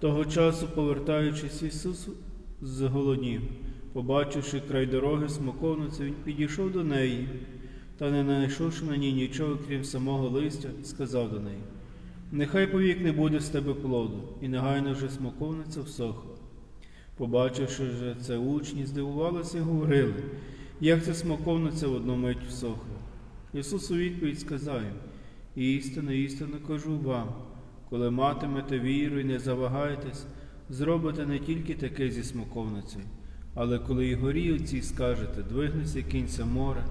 Того часу, повертаючись, Ісус зголоднів. Побачивши край дороги смоковницю, він підійшов до неї, та не знайшовши на ній нічого, крім самого листя, сказав до неї: Нехай повік не буде з тебе плоду, і негайно вже смоковниця всохла. Побачивши же це учні, здивувалися і говорили, як це смоковниця в одну мить всохла. Ісус у відповідь сказав їм, істинно, істинно кажу вам, коли матимете віру і не завагаєтесь, зробите не тільки таке зі смоковницею, але коли і горі оцій скажете, двигнеться кінця море,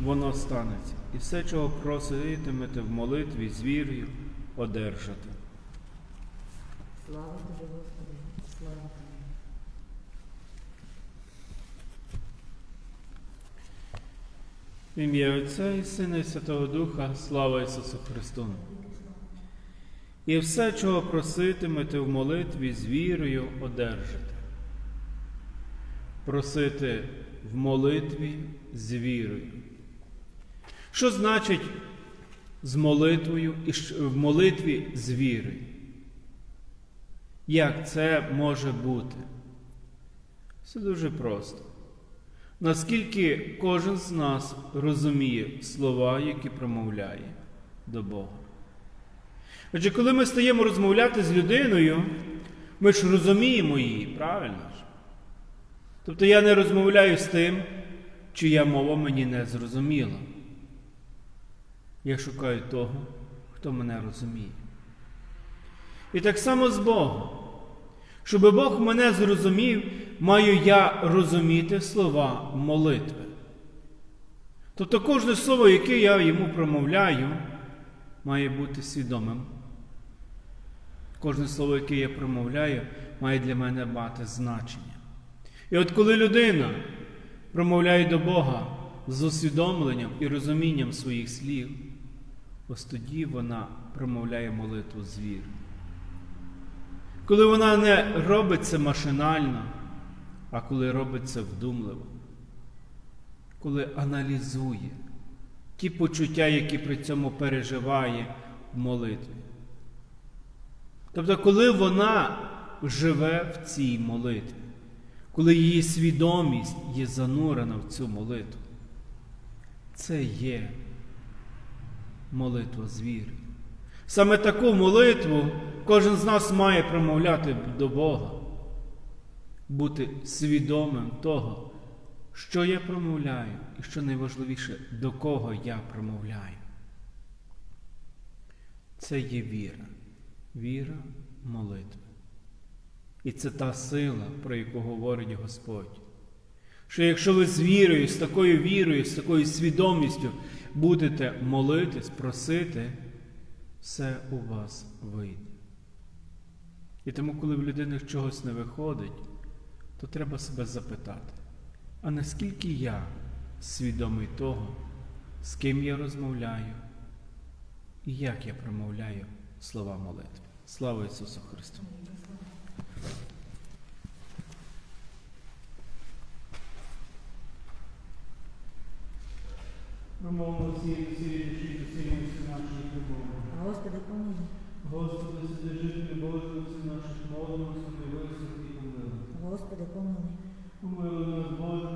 воно станеться, і все, чого проситимете в молитві з вірою, одержите. Слава тобі, Господи, слава тобі. В ім'я Отця і Сина і Святого Духа, слава Ісусу Христу. І все, чого проситимете в молитві з вірою, одержите. Просити в молитві з вірою. Що значить з молитвою і в молитві з вірою? Як це може бути? Все дуже просто. Наскільки кожен з нас розуміє слова, які промовляє до Бога. Отже, коли ми стаємо розмовляти з людиною, ми ж розуміємо її, правильно ж? Тобто я не розмовляю з тим, чия мова мені не зрозуміла. Я шукаю того, хто мене розуміє. І так само з Богом. Щоб Бог мене зрозумів, маю я розуміти слова молитви. Тобто кожне слово, яке я йому промовляю, має бути свідомим. Кожне слово, яке я промовляю, має для мене мати значення. І от коли людина промовляє до Бога з усвідомленням і розумінням своїх слів, ось тоді вона промовляє молитву з вірою. Коли вона не робить це машинально, а коли робить це вдумливо, коли аналізує ті почуття, які при цьому переживає в молитві. Тобто, коли вона живе в цій молитві, коли її свідомість є занурена в цю молитву, це є молитва з. Саме таку молитву кожен з нас має промовляти до Бога, бути свідомим того, що я промовляю, і що найважливіше, до кого я промовляю. Це є віра, віра молитви. І це та сила, про яку говорить Господь. Що якщо ви з вірою, з такою вірою, з такою свідомістю будете молитись, просити, все у вас вийде. І тому, коли в людини чогось не виходить, то треба себе запитати, а наскільки я свідомий того, з ким я розмовляю і як я промовляю слова молитви. Слава Ісусу Христу! Промовимо всі сірі душі, нашої любові. Господи, помилуй. Господи, сидежи, Боже, всі наших молодих, не і помилуй. Господи, помилуй. Who will avoid